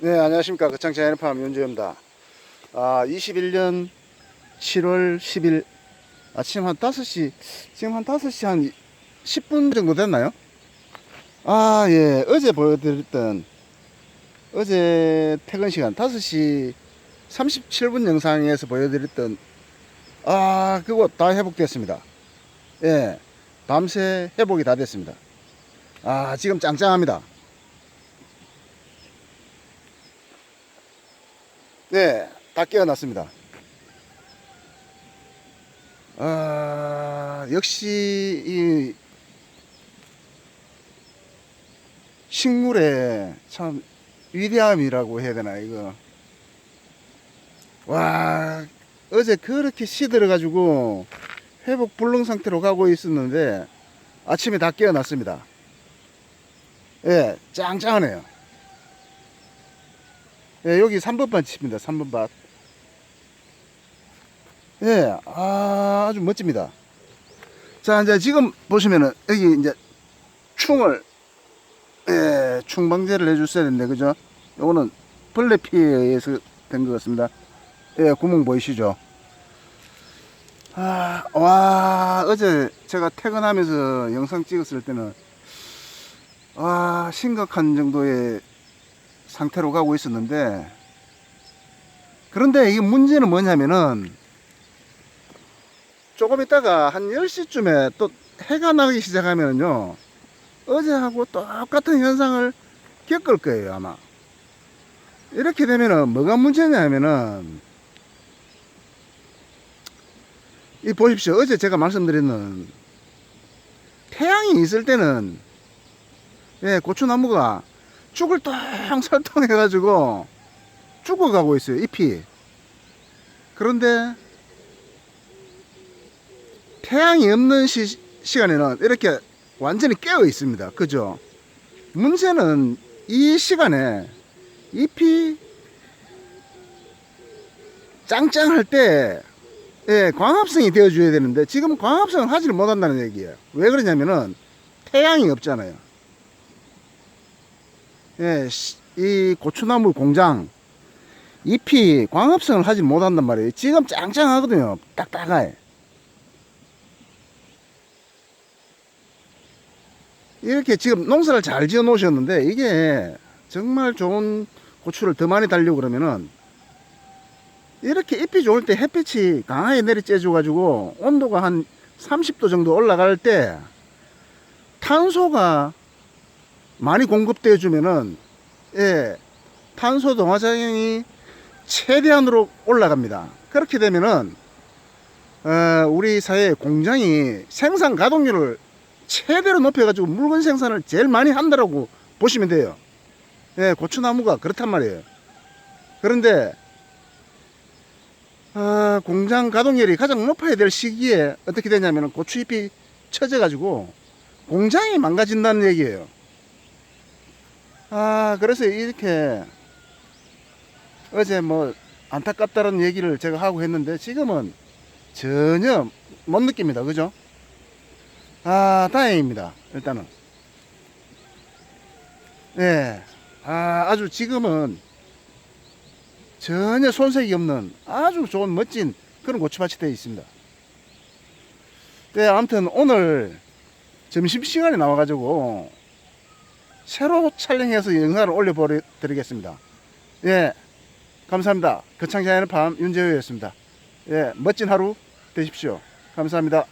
네, 안녕하십니까. 거창 자연팜 윤주입니다. 아, 21년 7월 10일 아침 한 5시, 지금 한 5시 한 10분 정도 됐나요? 아, 예. 어제 보여드렸던, 어제 퇴근 시간 5시 37분 영상에서 보여드렸던, 아, 그거 다 회복됐습니다. 예. 밤새 회복이 다 됐습니다. 아, 지금 짱짱합니다. 네, 다 깨어났습니다. 아, 역시 이 식물의 참 위대함이라고 해야 되나 이거. 와, 어제 그렇게 시들어 가지고 회복 불능 상태로 가고 있었는데 아침에 다 깨어났습니다. 예, 짱짱하네요. 예, 여기 3번밭 칩니다. 3번밭. 예, 아, 아주 멋집니다. 자, 이제 지금 보시면은 여기 이제 충을, 예, 충방제를 해줬어야 되는데, 그죠? 요거는 벌레 피해에 의해서 된 것 같습니다. 예, 구멍 보이시죠? 아, 와, 어제 제가 퇴근하면서 영상 찍었을 때는, 와, 심각한 정도의 상태로 가고 있었는데 그런데 이 문제는 뭐냐면은 조금 있다가 한 10시쯤에 또 해가 나기 시작하면요 어제하고 똑같은 현상을 겪을 거예요 아마. 이렇게 되면은 뭐가 문제냐면은 이 보십시오. 어제 제가 말씀드렸는 태양이 있을 때는 예 고추나무가 쭉을 똥 설탕해가지고 죽어가고 있어요, 잎이. 그런데 태양이 없는 시, 시간에는 이렇게 완전히 깨어 있습니다. 그죠? 문제는 이 시간에 잎이 짱짱할 때 예, 광합성이 되어줘야 되는데 지금 광합성을 하지를 못한다는 얘기예요. 왜 그러냐면은 태양이 없잖아요. 예, 시- 이 고추나무 공장 잎이 광합성을 하지 못한단 말이에요. 지금 짱짱하거든요. 딱딱해. 이렇게 지금 농사를 잘 지어 놓으셨는데 이게 정말 좋은 고추를 더 많이 달려고 그러면은 이렇게 잎이 좋을 때 햇빛이 강하게 내리쬐줘 가지고 온도가 한 30도 정도 올라갈 때 탄소가 많이 공급되어 주면은 예, 탄소 동화작용이 최대한으로 올라갑니다. 그렇게 되면은 어, 우리 사회 공장이 생산 가동률을 최대로 높여가지고 물건 생산을 제일 많이 한다라고 보시면 돼요. 예, 고추나무가 그렇단 말이에요. 그런데 어, 공장 가동률이 가장 높아야 될 시기에 어떻게 되냐면 고추잎이 처져가지고 공장이 망가진다는 얘기예요. 아, 그래서 이렇게 어제 뭐 안타깝다는 얘기를 제가 하고 했는데 지금은 전혀 못 느낍니다. 그죠? 아, 다행입니다. 일단은. 예. 아, 아주 지금은 전혀 손색이 없는 아주 좋은 멋진 그런 고추밭이 되어 있습니다. 네, 아무튼 오늘 점심시간에 나와가지고 새로 촬영해서 영상을 올려드리겠습니다. 예, 감사합니다. 거창자연의 밤 윤재호였습니다. 예, 멋진 하루 되십시오. 감사합니다.